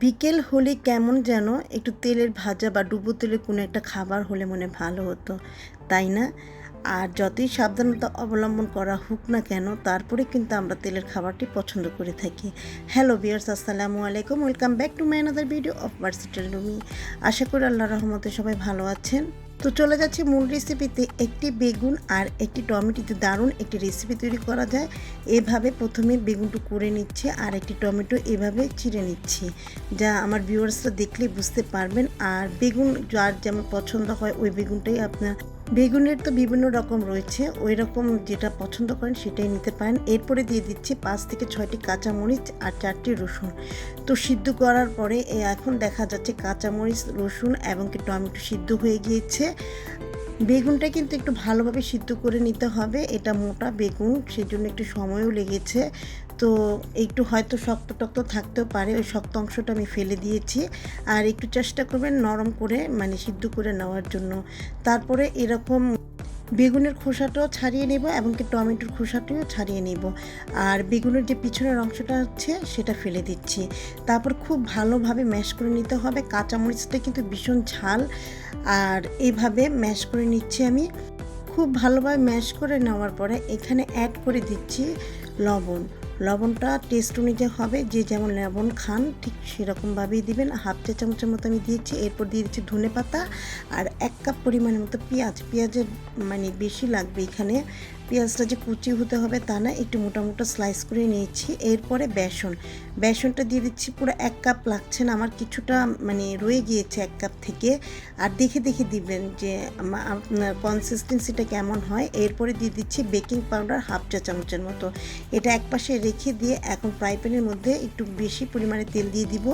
বিকেল হলে কেমন যেন একটু তেলের ভাজা বা ডুবো তেলের কোনো একটা খাবার হলে মনে ভালো হতো, তাই না? আর যতই সাবধানতা অবলম্বন করা হোক না কেন, তারপরে কিন্তু আমরা তেলের খাবারটি পছন্দ করে থাকি। হ্যালো বিয়ার্স আসসালামু আলাইকুম। Welcome back to my another video of versatile Rumi আশা করি আল্লাহ রহমতে সবাই ভালো আছেন। তো চলে যাচ্ছি মূল রেসিপিতে একটি বেগুন আর একটি টমেটোতে দারুণ একটি রেসিপি তৈরি করা যায়। এভাবে প্রথমে বেগুনটু করে নিচ্ছে আর একটি টমেটো এভাবে চিড়ে নিচ্ছি। যা আমার ভিউয়ার্সরা দেখলে বুঝতে পারবেন। আর বেগুন যার যেমন পছন্দ হয়, ওই বেগুনটাই আপনার বেগুনের তো বিভিন্ন রকম রয়েছে ওই রকম যেটা পছন্দ করেন সেটাই নিতে পারেন। এরপরে দিয়ে দিচ্ছি পাঁচ থেকে ছয়টি কাঁচামরিচ আর চারটি রসুন। তো সিদ্ধ করার পরে এখন দেখা যাচ্ছে কাঁচামরিচ, রসুন এবং কি টমেটো সিদ্ধ হয়ে গিয়েছে। বেগুনটা কিন্তু একটু ভালোভাবে সিদ্ধ করে নিতে হবে। এটা মোটা বেগুন সেই জন্য একটু সময়ও লেগেছে। তো একটু হয়তো শক্ত টক্ত থাকতেও পারে, ওই শক্ত অংশটা আমি ফেলে দিয়েছি। আর একটু চেষ্টা করবেন নরম করে মানে সিদ্ধ করে নেওয়ার জন্য। তারপরে এরকম বেগুনের খোসাটাও ছাড়িয়ে নেব এবং কি টমেটোর খোসাটিও ছাড়িয়ে নেব। আর বেগুনের যে পিছনের অংশটা আছে, সেটা ফেলে দিচ্ছি। তারপর খুব ভালোভাবে ম্যাশ করে নিতে হবে। কাঁচামরিচটা কিন্তু ভীষণ ঝাল। আর এইভাবে ম্যাশ করে নিচ্ছি আমি। খুব ভালোভাবে ম্যাশ করে নেওয়ার পরে এখানে অ্যাড করে দিচ্ছি লবণ। লবণটা টেস্ট অনুযায়ী হবে, যে যেমন লবণ খান ঠিক সেরকমভাবেই দিবেন। হাফ চা চামচের মতো আমি দিয়েছি, এরপর দিয়ে দিচ্ছি ধনে পাতা আর এক কাপ পরিমাণের মতো পেঁয়াজ। পেঁয়াজের মানে বেশি লাগবে এখানে পেঁয়াজটা যে কুচি হতে হবে তা না, একটু মোটা মোটা স্লাইস করে নিয়েছি। এরপরে বেসন। বেসনটা দিয়ে দিচ্ছি পুরো এক কাপ লাগছে না, আমার কিছুটা মানে রয়ে গিয়েছে এক কাপ থেকে। আর দেখে দেখে দিবেন যে আপনার কনসিস্টেন্সিটা কেমন হয়। এরপরে দিয়ে দিচ্ছি বেকিং পাউডার হাফ চা চামচের মতো। এটা এক পাশে রেখে দিয়ে এখন ফ্রাই প্যানের মধ্যে একটু বেশি পরিমাণে তেল দিয়ে দিব।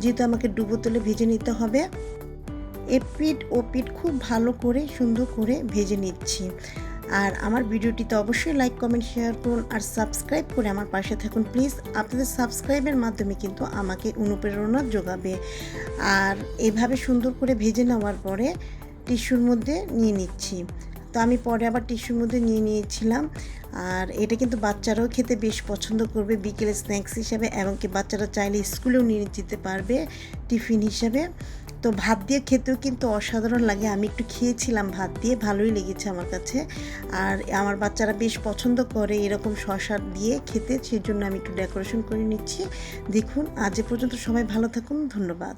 যেহেতু আমাকে ডুবো তেলে ভেজে নিতে হবে। এ পিঠ ও পিঠ খুব ভালো করে সুন্দর করে ভেজে নিচ্ছি। আর আমার ভিডিওটিতে অবশ্যই লাইক কমেন্ট শেয়ার করুন আর সাবস্ক্রাইব করে আমার পাশে থাকুন প্লিজ আপনাদের সাবস্ক্রাইবের মাধ্যমে কিন্তু আমাকে অনুপ্রেরণা যোগাবে। আর এভাবে সুন্দর করে ভেজে নেওয়ার পরে টিস্যুর মধ্যে নিয়ে নিচ্ছি। তো আমি পরে আবার টিস্যুর মধ্যে নিয়ে নিয়েছিলাম। আর এটা কিন্তু বাচ্চারাও খেতে বেশ পছন্দ করবে বিকেলে স্ন্যাক্স হিসাবে এবং কি বাচ্চারা চাইলে স্কুলেও নিয়ে যেতে পারবে টিফিন হিসাবে। তো ভাত দিয়ে খেতেও কিন্তু অসাধারণ লাগে। আমি একটু খেয়েছিলাম ভাত দিয়ে, ভালোই লেগেছে আমার কাছে। আর আমার বাচ্চারা বেশ পছন্দ করে এরকম শশা দিয়ে খেতে, সেই জন্য আমি একটু ডেকোরেশন করে নিচ্ছি। দেখুন, আজ পর্যন্ত সবাই ভালো থাকুন, ধন্যবাদ।